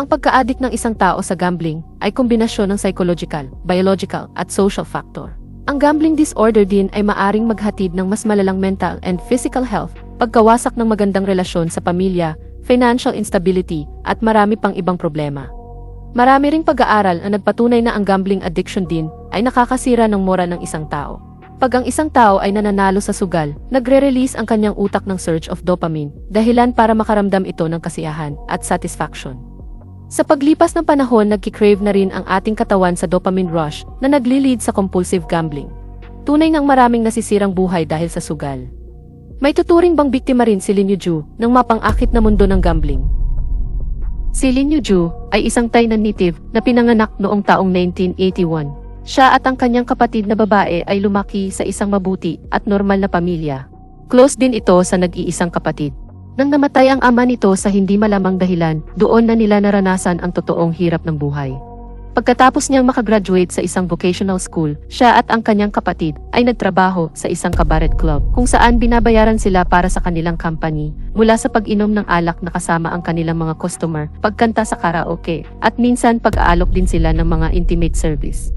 Ang pagka-addict ng isang tao sa gambling ay kombinasyon ng psychological, biological, at social factor. Ang gambling disorder din ay maaring maghatid ng mas malalang mental and physical health, pagkawasak ng magandang relasyon sa pamilya, financial instability, at marami pang ibang problema. Marami ring pag-aaral na nagpatunay na ang gambling addiction din ay nakakasira ng mora ng isang tao. Pag ang isang tao ay nananalo sa sugal, nagre-release ang kanyang utak ng surge of dopamine, dahilan para makaramdam ito ng kasiyahan at satisfaction. Sa paglipas ng panahon, nagkikrave na rin ang ating katawan sa dopamine rush na nagli-lead sa compulsive gambling. Tunay ngang maraming nasisirang buhay dahil sa sugal. May tuturing bang biktima rin si Lin Yuju ng mapang-akit na mundo ng gambling? Si Lin Yuju ay isang Tainan native na pinanganak noong taong 1981. Siya at ang kanyang kapatid na babae ay lumaki sa isang mabuti at normal na pamilya. Close din ito sa nag-iisang kapatid. Nang namatay ang ama nito sa hindi malamang dahilan, doon na nila naranasan ang totoong hirap ng buhay. Pagkatapos niyang makagraduate sa isang vocational school, siya at ang kanyang kapatid ay nagtrabaho sa isang kabaret club kung saan binabayaran sila para sa kanilang company mula sa pag-inom ng alak na kasama ang kanilang mga customer, pagkanta sa karaoke, at minsan pag-aalok din sila ng mga intimate service.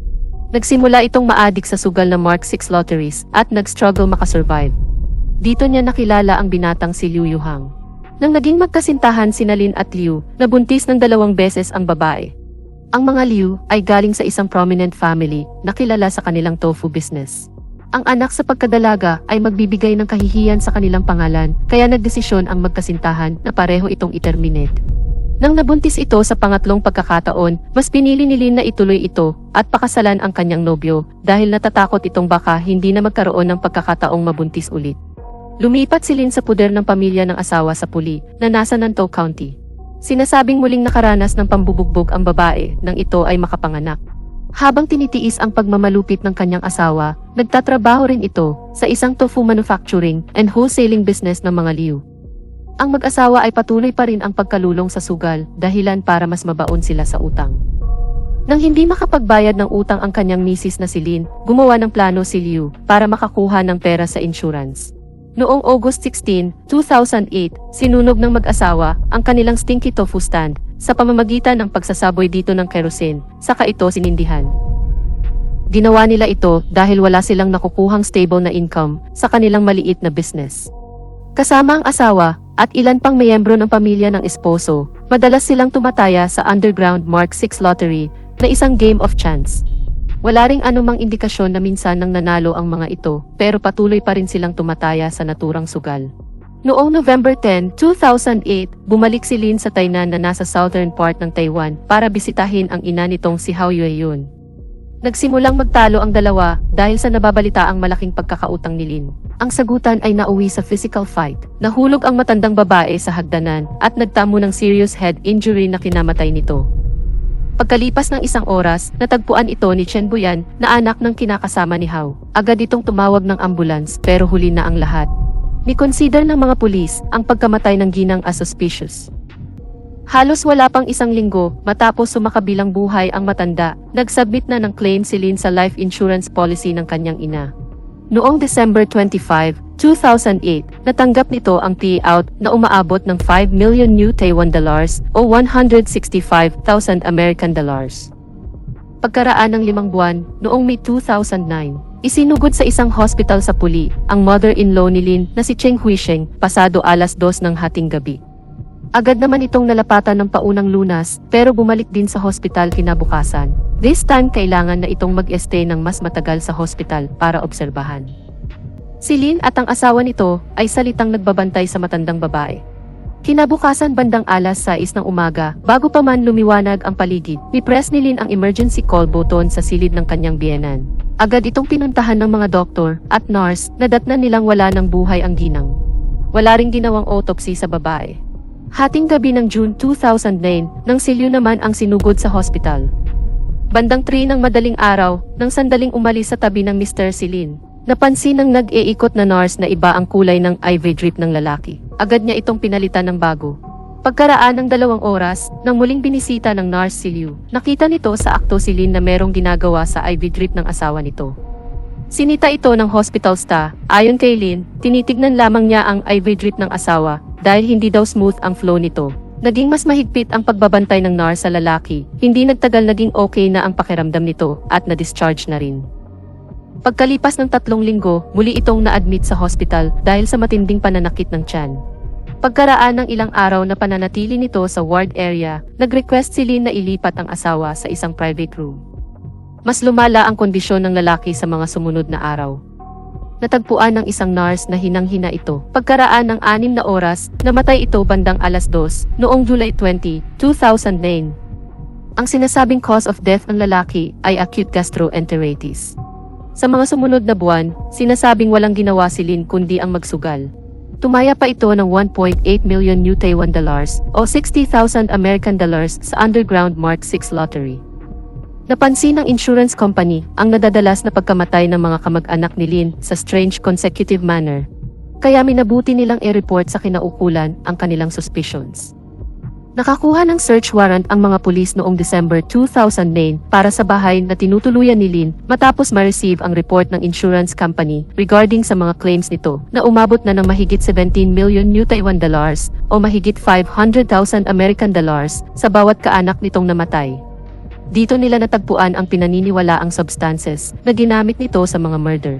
Nagsimula itong maadik sa sugal na Mark 6 lotteries at nag-struggle makasurvive. Dito niya nakilala ang binatang si Liu Yuhang. Nang naging magkasintahan si Nalin at Liu, nabuntis ng dalawang beses ang babae. Ang mga Liu ay galing sa isang prominent family na kilala sa kanilang tofu business. Ang anak sa pagkadalaga ay magbibigay ng kahihiyan sa kanilang pangalan, kaya nagdesisyon ang magkasintahan na pareho itong i-terminate. Nang nabuntis ito sa pangatlong pagkakataon, mas pinili ni Lin na ituloy ito at pakasalan ang kanyang nobyo dahil natatakot itong baka hindi na magkaroon ng pagkakataong mabuntis ulit. Lumipat si Lin sa puder ng pamilya ng asawa sa Puli na nasa Nantou County. Sinasabing muling nakaranas ng pambubugbog ang babae nang ito ay makapanganak. Habang tinitiis ang pagmamalupit ng kanyang asawa, nagtatrabaho rin ito sa isang tofu manufacturing and wholesaling business ng mga liu. Ang mag-asawa ay patuloy pa rin ang pagkalulong sa sugal dahilan para mas mabaon sila sa utang. Nang hindi makapagbayad ng utang ang kanyang misis na si Lin, gumawa ng plano si Liu para makakuha ng pera sa insurance. Noong August 16, 2008, sinunog ng mag-asawa ang kanilang stinky tofu stand sa pamamagitan ng pagsasaboy dito ng kerosene, saka ito sinindihan. Ginawa nila ito dahil wala silang nakukuhang stable na income sa kanilang maliit na business. Kasama ang asawa at ilan pang miyembro ng pamilya ng esposo, madalas silang tumataya sa underground Mark 6 lottery na isang game of chance. Wala ring anumang indikasyon na minsan nang nanalo ang mga ito, pero patuloy pa rin silang tumataya sa naturang sugal. Noong November 10, 2008, bumalik si Lin sa Tainan na nasa southern part ng Taiwan para bisitahin ang ina nitong si Hao Yueyun. Nagsimulang magtalo ang dalawa dahil sa nababalitaang malaking pagkakautang ni Lin. Ang sagutan ay nauwi sa physical fight. Nahulog ang matandang babae sa hagdanan at nagtamo ng serious head injury na kinamatay nito. Pagkalipas ng isang oras, natagpuan ito ni Chen Buyan na anak ng kinakasama ni Hao. Agad itong tumawag ng ambulance pero huli na ang lahat. Ni-consider ng mga pulis ang pagkamatay ng ginang as suspicious. Halos wala pang isang linggo matapos sumakabilang buhay ang matanda, nagsubmit na ng claim si Lin sa life insurance policy ng kanyang ina. Noong December 25, 2008, natanggap nito ang payout na umaabot ng 5 million new Taiwan dollars o 165,000 American dollars. Pagkaraan ng limang buwan, noong May 2009, isinugod sa isang hospital sa Puli ang mother-in-law ni Lin na si Cheng Huisheng pasado alas dos ng hating gabi. Agad naman itong nalapatan ng paunang lunas pero bumalik din sa hospital kinabukasan. This time kailangan na itong mag-stay ng mas matagal sa hospital para obserbahan. Si Lin at ang asawa nito ay salitang nagbabantay sa matandang babae. Kinabukasan bandang alas 6 ng umaga, bago pa man lumiwanag ang paligid, ni-press ni Lin ang emergency call button sa silid ng kanyang biyenan. Agad itong pinuntahan ng mga doktor at nurse na datnan nilang wala ng buhay ang ginang. Wala ring ginawang autopsy sa babae. Hating gabi ng June 2009, nang silyo naman ang sinugod sa hospital. Bandang 3 ng madaling araw, nang sandaling umalis sa tabi ng Mr. Silin, napansin ng nag-iikot na nurse na iba ang kulay ng IV drip ng lalaki. Agad niya itong pinalitan ng bago. Pagkaraan ng dalawang oras, nang muling binisita ng nurse si Liu, nakita nito sa akto si Lin na merong ginagawa sa IV drip ng asawa nito. Sinita ito ng hospital staff. Ayon kay Lin, tinitignan lamang niya ang IV drip ng asawa dahil hindi daw smooth ang flow nito. Naging mas mahigpit ang pagbabantay ng NAR sa lalaki, hindi nagtagal naging okay na ang pakiramdam nito at na-discharge na rin. Pagkalipas ng tatlong linggo, muli itong na-admit sa hospital dahil sa matinding pananakit ng tiyan. Pagkaraan ng ilang araw na pananatili nito sa ward area, nag-request si Lynn na ilipat ang asawa sa isang private room. Mas lumala ang kondisyon ng lalaki sa mga sumunod na araw. Natagpuan ng isang nurse na hinang-hina ito. Pagkaraan ng anim na oras, namatay ito bandang alas 2, noong July 20, 2009. Ang sinasabing cause of death ng lalaki ay acute gastroenteritis. Sa mga sumunod na buwan, sinasabing walang ginawa si Lin kundi ang magsugal. Tumaya pa ito ng 1.8 million new Taiwan dollars o 60,000 American dollars sa underground Mark 6 lottery. Napansin ng insurance company ang nadadalas na pagkamatay ng mga kamag-anak ni Lin sa strange consecutive manner. Kaya minabuti nilang i-report sa kinaukulan ang kanilang suspicions. Nakakuha ng search warrant ang mga pulis noong December 2009 para sa bahay na tinutuluyan ni Lin matapos ma-receive ang report ng insurance company regarding sa mga claims nito na umabot na ng mahigit 17 million new Taiwan dollars o mahigit 500,000 American dollars sa bawat kaanak nitong namatay. Dito nila natagpuan ang pinaniniwalaang substances na ginamit nito sa mga murder.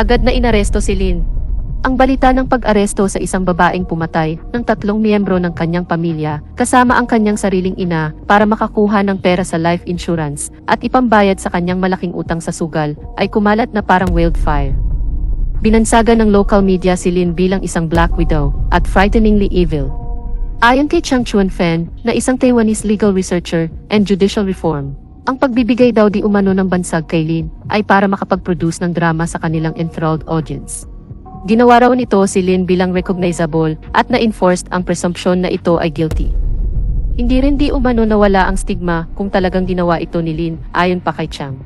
Agad na inaresto si Lin. Ang balita ng pag-aresto sa isang babaeng pumatay ng tatlong miyembro ng kanyang pamilya kasama ang kanyang sariling ina para makakuha ng pera sa life insurance at ipambayad sa kanyang malaking utang sa sugal ay kumalat na parang wildfire. Binansagan ng local media si Lin bilang isang black widow at frighteningly evil. Ayon kay Chang Chuan Fen, na isang Taiwanese legal researcher and judicial reform, ang pagbibigay daw di umano ng bansag kay Lin ay para makapag-produce ng drama sa kanilang enthralled audience. Ginawa raw nito si Lin bilang recognizable at na-enforced ang presumption na ito ay guilty. Hindi rin di umano nawala ang stigma kung talagang ginawa ito ni Lin ayon pa kay Chang.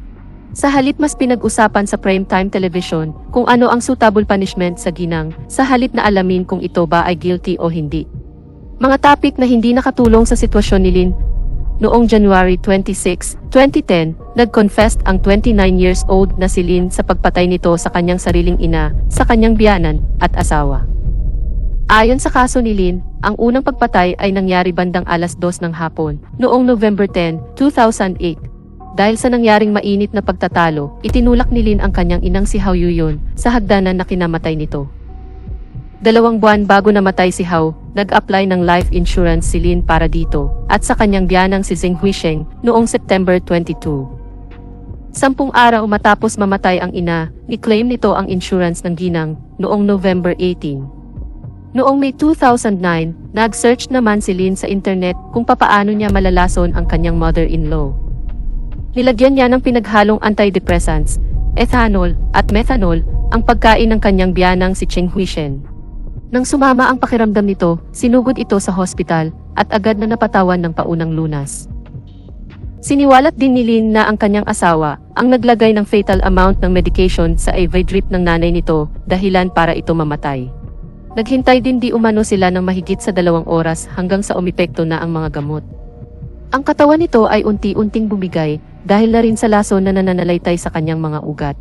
Sa halip mas pinag-usapan sa primetime television kung ano ang suitable punishment sa ginang sa halip na alamin kung ito ba ay guilty o hindi. Mga topic na hindi nakatulong sa sitwasyon ni Lin. Noong January 26, 2010, nag-confessed ang 29 years old na si Lin sa pagpatay nito sa kanyang sariling ina, sa kanyang biyanan, at asawa. Ayon sa kaso ni Lin, ang unang pagpatay ay nangyari bandang alas 2 ng hapon, noong November 10, 2008. Dahil sa nangyaring mainit na pagtatalo, itinulak ni Lin ang kanyang inang si Hao Yuyon sa hagdanan na kinamatay nito. Dalawang buwan bago namatay si Hao, nag-apply ng life insurance si Lin para dito, at sa kanyang biyanang si Zheng Huisheng, noong September 22. Sampung araw matapos mamatay ang ina, ni-claim nito ang insurance ng ginang, noong November 18. Noong May 2009, nag-search naman si Lin sa internet kung papaano niya malalason ang kanyang mother-in-law. Nilagyan niya ng pinaghalong antidepressants, ethanol, at methanol, ang pagkain ng kanyang biyanang si Cheng Huishen. Nang sumama ang pakiramdam nito, sinugod ito sa hospital, at agad na napatawan ng paunang lunas. Siniwalat din ni Lin na ang kanyang asawa, ang naglagay ng fatal amount ng medication sa IV drip ng nanay nito, dahilan para ito mamatay. Naghintay din di umano sila ng mahigit sa dalawang oras hanggang sa umipekto na ang mga gamot. Ang katawan nito ay unti-unting bumigay, dahil na rin sa laso na nananalaytay sa kanyang mga ugat.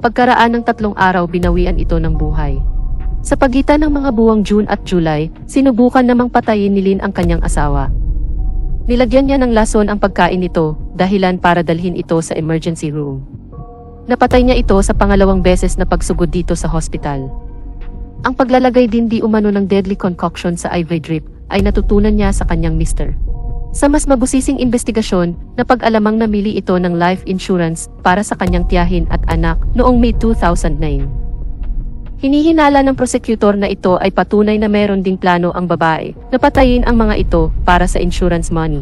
Pagkaraan ng tatlong araw binawian ito ng buhay. Sa pagitan ng mga buwang June at July, sinubukan namang patayin ni Lin ang kanyang asawa. Nilagyan niya ng lason ang pagkain nito, dahilan para dalhin ito sa emergency room. Napatay niya ito sa pangalawang beses na pagsugod dito sa hospital. Ang paglalagay din di umano ng deadly concoction sa IV drip ay natutunan niya sa kanyang mister. Sa mas mabusising investigasyon, napag-alamang namili ito ng life insurance para sa kanyang tiyahin at anak noong May 2009. Hinihinala ng prosecutor na ito ay patunay na meron ding plano ang babae na patayin ang mga ito para sa insurance money.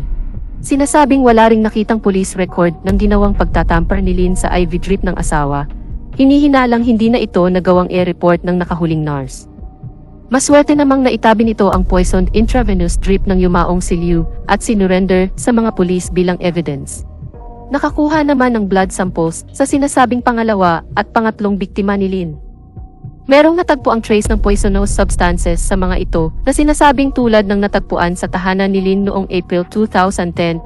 Sinasabing wala ring nakitang police record ng ginawang pagtatamper ni Lin sa IV drip ng asawa. Hinihinalang hindi na ito nagawang e-report ng nakahuling nurse. Maswerte namang naitabi nito ang poisoned intravenous drip ng yumaong si Liu at sinurrender sa mga pulis bilang evidence. Nakakuha naman ng blood samples sa sinasabing pangalawa at pangatlong biktima ni Lin. Merong natagpo ang trace ng poisonous substances sa mga ito na sinasabing tulad ng natagpuan sa tahanan ni Lin noong April 2010,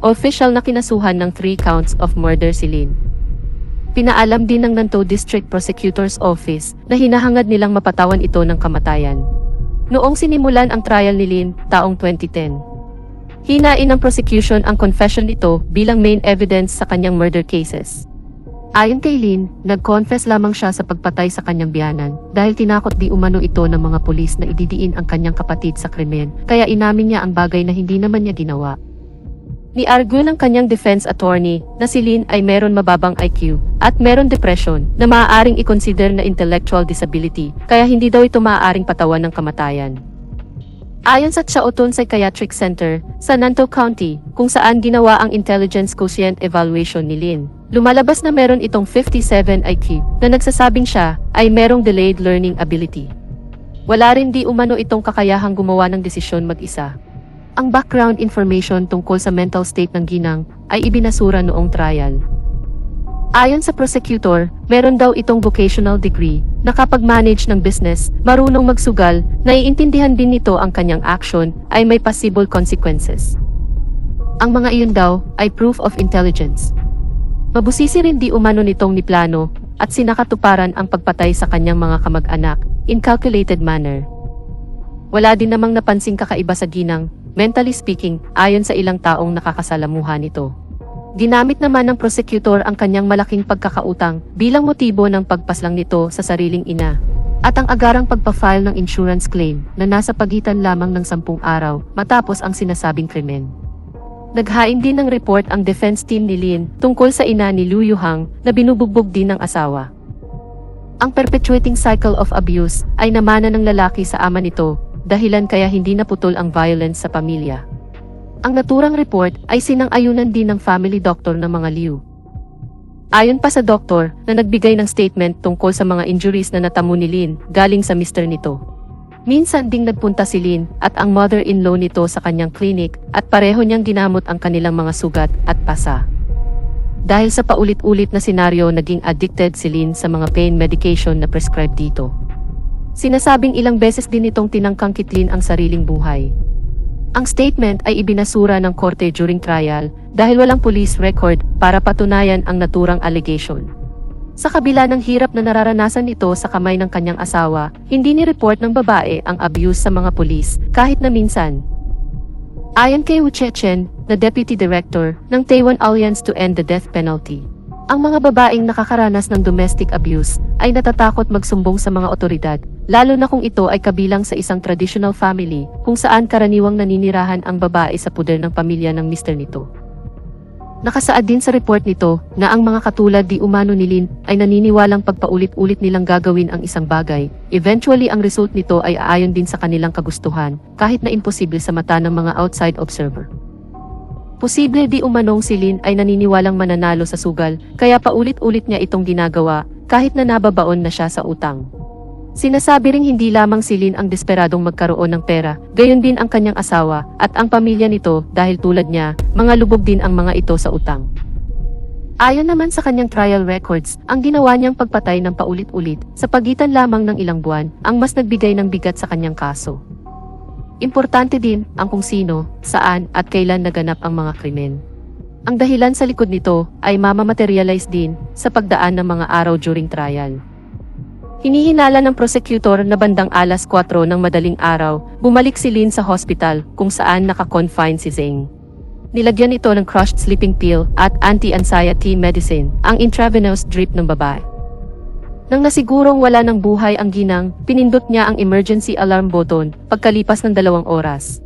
official na kinasuhan ng 3 counts of murder si Lin. Pinaalam din ng Nantou District Prosecutor's Office na hinahangad nilang mapatawan ito ng kamatayan. noong sinimulan ang trial ni Lin taong 2010. Hinain ng prosecution ang confession nito bilang main evidence sa kanyang murder cases. Ayon kay Lin, nag-confess lamang siya sa pagpatay sa kanyang biyanan dahil tinakot di umano ito ng mga pulis na ididiin ang kanyang kapatid sa krimen, kaya inamin niya ang bagay na hindi naman niya ginawa. Ni-argue ng kanyang defense attorney na si Lin ay meron mababang IQ at meron depression na maaaring i-consider na intellectual disability kaya hindi daw ito maaaring patawan ng kamatayan. Ayon sa Chaoton Psychiatric Center sa Nanto County, kung saan ginawa ang intelligence quotient evaluation ni Lin, lumalabas na meron itong 57 IQ na nagsasabing siya ay merong delayed learning ability. Wala rin di umano itong kakayahang gumawa ng desisyon mag-isa. Ang background information tungkol sa mental state ng ginang ay ibinasura noong trial. Ayon sa prosecutor, meron daw itong vocational degree na kapag manage ng business, marunong magsugal, naiintindihan din nito ang kanyang action ay may possible consequences. Ang mga iyon daw ay proof of intelligence. Mabusisi rin di umano nitong ni plano at sinakatuparan ang pagpatay sa kanyang mga kamag-anak in calculated manner. Wala din namang napansing kakaiba sa ginang, mentally speaking, ayon sa ilang taong nakakasalamuha nito. Ginamit naman ng prosecutor ang kanyang malaking pagkakautang bilang motibo ng pagpaslang nito sa sariling ina. At ang agarang pagpa-file ng insurance claim na nasa pagitan lamang ng sampung araw matapos ang sinasabing krimen. Naghain din ng report ang defense team ni Lin tungkol sa ina ni Liu Yuhang na binubugbog din ng asawa. Ang perpetuating cycle of abuse ay namana ng lalaki sa ama nito, dahilan kaya hindi naputol ang violence sa pamilya. Ang naturang report ay sinang-ayunan din ng family doctor ng mga Liu. Ayon pa sa doktor na nagbigay ng statement tungkol sa mga injuries na natamo ni Lin galing sa mister nito. Minsan ding nagpunta si Lin at ang mother-in-law nito sa kanyang clinic at pareho niyang ginamot ang kanilang mga sugat at pasa. Dahil sa paulit-ulit na senaryo naging addicted si Lin sa mga pain medication na prescribed dito. Sinasabing ilang beses din itong tinangkang kitlin ang sariling buhay. Ang statement ay ibinasura ng korte during trial dahil walang police record para patunayan ang naturang allegation. Sa kabila ng hirap na nararanasan nito sa kamay ng kanyang asawa, hindi ni-report ng babae ang abuse sa mga pulis kahit na minsan. Ayon kay Wu Chechen, na Deputy Director ng Taiwan Alliance to End the Death Penalty, ang mga babaeng nakakaranas ng domestic abuse ay natatakot magsumbong sa mga otoridad, lalo na kung ito ay kabilang sa isang traditional family kung saan karaniwang naninirahan ang babae sa puder ng pamilya ng mister nito. Nakasaad din sa report nito na ang mga katulad di umano ni Lin ay naniniwalang pagpaulit-ulit nilang gagawin ang isang bagay. Eventually ang result nito ay aayon din sa kanilang kagustuhan kahit na imposible sa mata ng mga outside observer. Posible di umanong si Lin ay naniniwalang mananalo sa sugal kaya paulit-ulit niya itong ginagawa kahit na nababaon na siya sa utang. Sinasabi ring hindi lamang si Lin ang desperadong magkaroon ng pera, gayon din ang kanyang asawa at ang pamilya nito dahil tulad niya, mga lubog din ang mga ito sa utang. Ayon naman sa kanyang trial records, ang ginawa niyang pagpatay ng paulit-ulit sa pagitan lamang ng ilang buwan ang mas nagbigay ng bigat sa kanyang kaso. Importante din ang kung sino, saan at kailan naganap ang mga krimen. Ang dahilan sa likod nito ay mamamaterialize din sa pagdaan ng mga araw during trial. Hinihinala ng prosecutor na bandang alas 4 ng madaling araw, bumalik si Lin sa hospital kung saan naka-confine si Zeng. Nilagyan ito ng crushed sleeping pill at anti-anxiety medicine, ang intravenous drip ng babae. Nang nasigurong wala ng buhay ang ginang, pinindot niya ang emergency alarm button pagkalipas ng dalawang oras.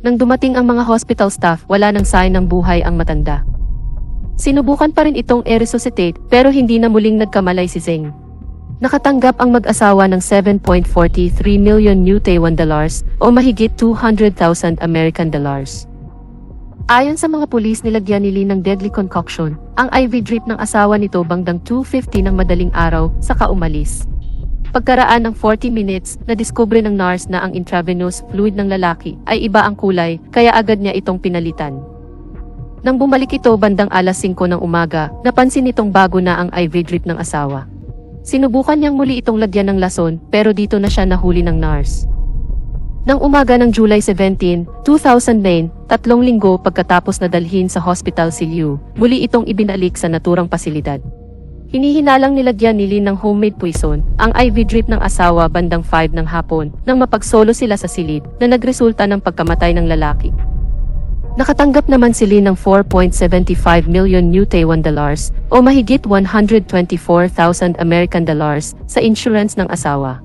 Nang dumating ang mga hospital staff, wala ng sign ng buhay ang matanda. Sinubukan pa rin itong i-resuscitate pero hindi na muling nagkamalay si Zeng. Nakatanggap ang mag-asawa ng 7.43 million New Taiwan dollars o mahigit 200,000 American dollars. Ayon sa mga pulis nilagyan ni Lee ng deadly concoction, ang IV drip ng asawa nito bangdang 2.50 ng madaling araw sa kaumalis. Pagkaraan ng 40 minutes, nadiskubre ng nurse na ang intravenous fluid ng lalaki ay iba ang kulay kaya agad niya itong pinalitan. Nang bumalik ito bandang alas 5 ng umaga, napansin nitong bago na ang IV drip ng asawa. Sinubukan niyang muli itong lagyan ng lason pero dito na siya nahuli ng nurse. Nang umaga ng July 17, 2009, tatlong linggo pagkatapos na dalhin sa hospital si Liu, muli itong ibinalik sa naturang pasilidad. Hinihinalang nilagyan ni Lin ng homemade poison, ang IV drip ng asawa bandang 5 ng hapon, nang mapagsolo sila sa silid, na nagresulta ng pagkamatay ng lalaki. Nakatanggap naman si Lin ng 4.75 million new Taiwan dollars o mahigit 124,000 American dollars sa insurance ng asawa.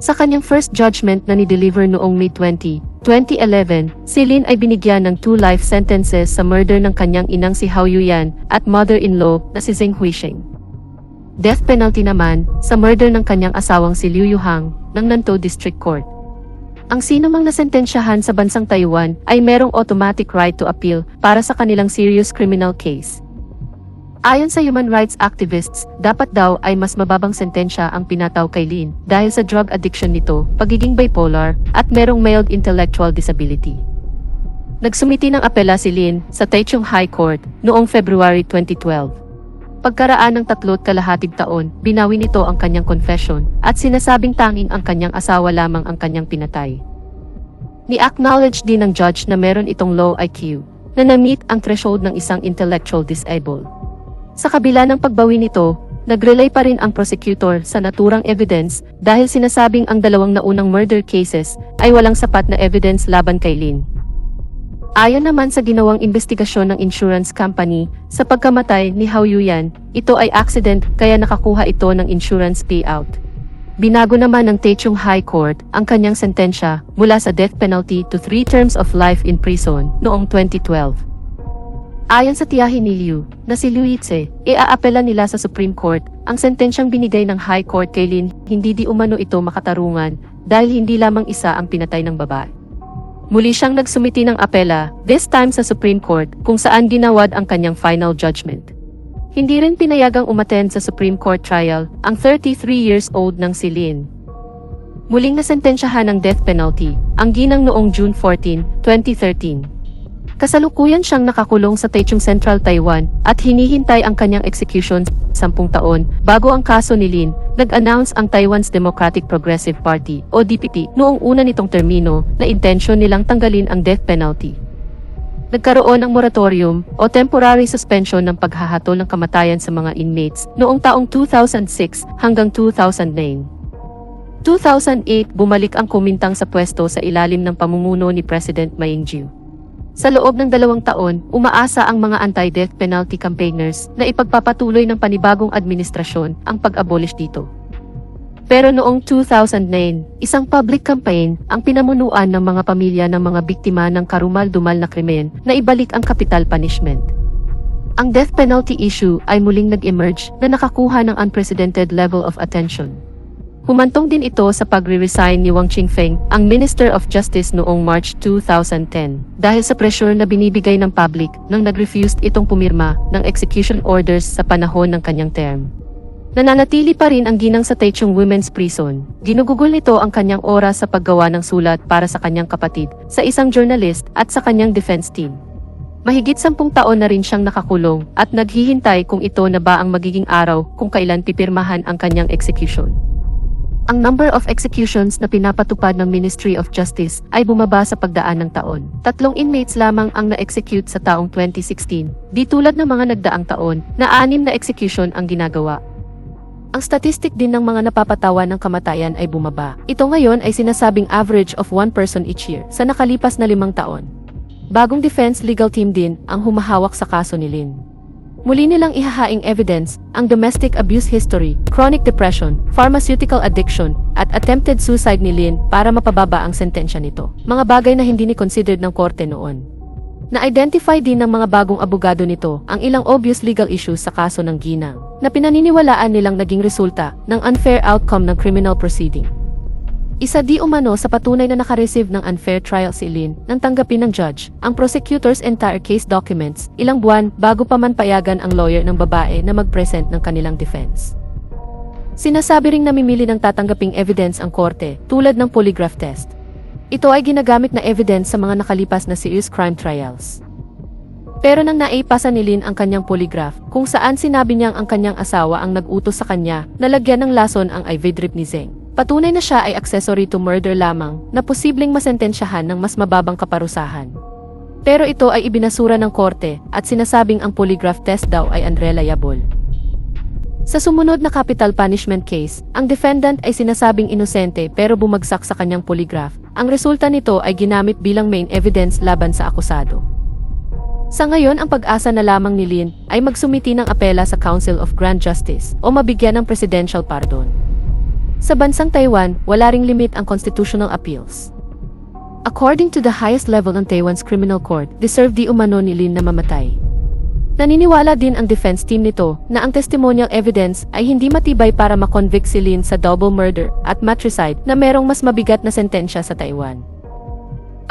Sa kanyang first judgment na ni-deliver noong May 20, 2011, si Lin ay binigyan ng two life sentences sa murder ng kanyang inang si Hao Yuyan at mother-in-law na si Zheng Huisheng. Death penalty naman sa murder ng kanyang asawang si Liu Yuhang ng Nantou District Court. Ang sino mang nasentensyahan sa bansang Taiwan ay merong automatic right to appeal para sa kanilang serious criminal case. Ayon sa human rights activists, dapat daw ay mas mababang sentensya ang pinataw kay Lin dahil sa drug addiction nito, pagiging bipolar, at merong mild intellectual disability. Nagsumiti ng apela si Lin sa Taichung High Court noong February 2012. Pagkaraan ng tatlo't kalahatig taon, binawi nito ang kanyang confession at sinasabing tanging ang kanyang asawa lamang ang kanyang pinatay. Ni-acknowledge din ng judge na meron itong low IQ na na-meet ang threshold ng isang intellectual disabled. Sa kabila ng pagbawi nito, nag-relay pa rin ang prosecutor sa naturang evidence dahil sinasabing ang dalawang naunang murder cases ay walang sapat na evidence laban kay Lin. Ayon naman sa ginawang investigasyon ng insurance company, sa pagkamatay ni Hao Yuyan, ito ay accident kaya nakakuha ito ng insurance payout. Binago naman ng Taichung High Court ang kanyang sentensya mula sa death penalty to 3 terms of life in prison noong 2012. Ayon sa tiyahin ni Liu, na si Liu Yitze, iaapela nila sa Supreme Court ang sentensyang binigay ng High Court kay Lin hindi di umano ito makatarungan dahil hindi lamang isa ang pinatay ng babae. Muli siyang nagsumiti ng apela, this time sa Supreme Court, kung saan ginawad ang kanyang final judgment. Hindi rin pinayagang umattend sa Supreme Court trial ang 33 years old ng si Lin. Muling nasentensyahan ng death penalty, ang ginang noong June 14, 2013. Kasalukuyan siyang nakakulong sa Taichung Central, Taiwan, at hinihintay ang kanyang execution 10 taon bago ang kaso ni Lin, nag-announce ang Taiwan's Democratic Progressive Party o DPP noong una nitong termino na intensyon nilang tanggalin ang death penalty. Nagkaroon ng moratorium o temporary suspension ng paghahatol ng kamatayan sa mga inmates noong taong 2006 hanggang 2009. 2008 bumalik ang kumintang sa pwesto sa ilalim ng pamumuno ni President Maingjiu. Sa loob ng dalawang taon, umaasa ang mga anti-death penalty campaigners na ipagpapatuloy ng panibagong administrasyon ang pag-abolish dito. Pero noong 2009, isang public campaign ang pinamunuan ng mga pamilya ng mga biktima ng karumal-dumal na krimen na ibalik ang capital punishment. Ang death penalty issue ay muling nag-emerge na nakakuha ng unprecedented level of attention. Humantong din ito sa pagre-resign ni Wang Qingfeng, ang Minister of Justice noong March 2010, dahil sa pressure na binibigay ng public nang nag-refused itong pumirma ng execution orders sa panahon ng kanyang term. Nananatili pa rin ang ginang sa Taichung Women's Prison. Ginugugol nito ang kanyang oras sa paggawa ng sulat para sa kanyang kapatid, sa isang journalist at sa kanyang defense team. Mahigit sampung taon na rin siyang nakakulong at naghihintay kung ito na ba ang magiging araw kung kailan pipirmahan ang kanyang execution. Ang number of executions na pinapatupad ng Ministry of Justice ay bumaba sa pagdaan ng taon. Tatlong inmates lamang ang na-execute sa taong 2016, di tulad ng mga nagdaang taon na anim na execution ang ginagawa. Ang statistic din ng mga napapatawa ng kamatayan ay bumaba. Ito ngayon ay sinasabing average of one person each year sa nakalipas na limang taon. Bagong defense legal team din ang humahawak sa kaso ni Lin. Muli nilang ihahaing evidence ang domestic abuse history, chronic depression, pharmaceutical addiction, at attempted suicide ni Lin para mapababa ang sentensya nito. Mga bagay na hindi ni considered ng korte noon. Na-identify din ng mga bagong abogado nito ang ilang obvious legal issues sa kaso ng ginang, na pinaniniwalaan nilang naging resulta ng unfair outcome ng criminal proceeding. Isa di umano sa patunay na nakareceive ng unfair trial si Lin nang tanggapin ng judge ang prosecutor's entire case documents ilang buwan bago pa man payagan ang lawyer ng babae na mag-present ng kanilang defense. Sinasabi ring namimili ng tatanggaping evidence ang korte tulad ng polygraph test. Ito ay ginagamit na evidence sa mga nakalipas na serious crime trials. Pero nang naipasa ni Lin ang kanyang polygraph, kung saan sinabi niyang ang kanyang asawa ang nag-utos sa kanya na lagyan ng lason ang IV drip ni Zeng. Patunay na siya ay accessory to murder lamang na posibleng masentensyahan ng mas mababang kaparusahan. Pero ito ay ibinasura ng korte at sinasabing ang polygraph test daw ay unreliable. Sa sumunod na capital punishment case, ang defendant ay sinasabing inosente pero bumagsak sa kanyang polygraph. Ang resulta nito ay ginamit bilang main evidence laban sa akusado. Sa ngayon, ang pag-asa na lamang ni Lin ay magsumiti ng apela sa Council of Grand Justice o mabigyan ng presidential pardon. Sa bansang Taiwan, wala ring limit ang constitutional appeals. According to the highest level ng Taiwan's criminal court, deserve di umano ni Lin na mamatay. Naniniwala din ang defense team nito na ang testimonial evidence ay hindi matibay para makonvict si Lin sa double murder at matricide na merong mas mabigat na sentensya sa Taiwan.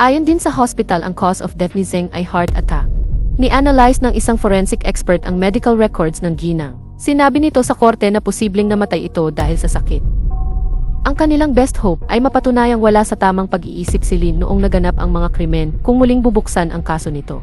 Ayon din sa hospital ang cause of death ni Zeng ay heart attack. Ni-analyze ng isang forensic expert ang medical records ng ginang. Sinabi nito sa korte na posibleng namatay ito dahil sa sakit. Ang kanilang best hope ay mapatunayang wala sa tamang pag-iisip si Lin noong naganap ang mga krimen kung muling bubuksan ang kaso nito.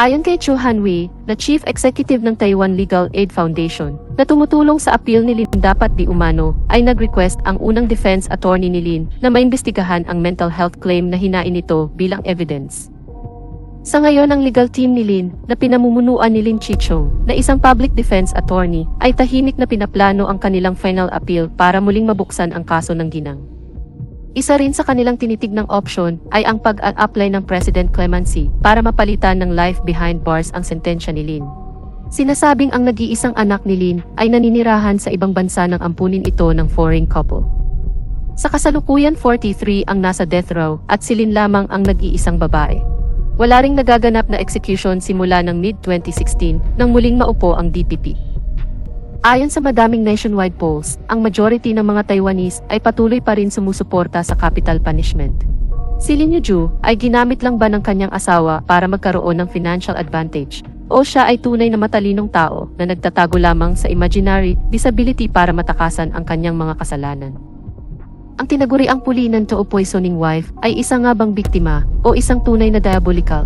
Ayon kay Chu Hanwei, na Chief Executive ng Taiwan Legal Aid Foundation, na tumutulong sa appeal ni Lin dapat di umano, ay nag-request ang unang defense attorney ni Lin na maimbestigahan ang mental health claim na hinain nito bilang evidence. Sa ngayon ang legal team ni Lin, na pinamumunuan ni Lin Chichong, na isang public defense attorney, ay tahimik na pinaplano ang kanilang final appeal para muling mabuksan ang kaso ng ginang. Isa rin sa kanilang tinitignang option ay ang pag-apply ng President Clemency para mapalitan ng life behind bars ang sentensya ni Lin. Sinasabing ang nag-iisang anak ni Lin ay naninirahan sa ibang bansa ng ampunin ito ng foreign couple. Sa kasalukuyan 43 ang nasa death row at si Lin lamang ang nag-iisang babae. Wala ring nagaganap na execution simula ng mid-2016 nang muling maupo ang DPP. Ayon sa madaming nationwide polls, ang majority ng mga Taiwanese ay patuloy pa rin sumusuporta sa capital punishment. Si Lin Yuju ay ginamit lang ba ng kanyang asawa para magkaroon ng financial advantage o siya ay tunay na matalinong tao na nagtatago lamang sa imaginary disability para matakasan ang kanyang mga kasalanan. Ang tinaguriang pulinan to o poisoning wife ay isa nga bang biktima o isang tunay na diabolical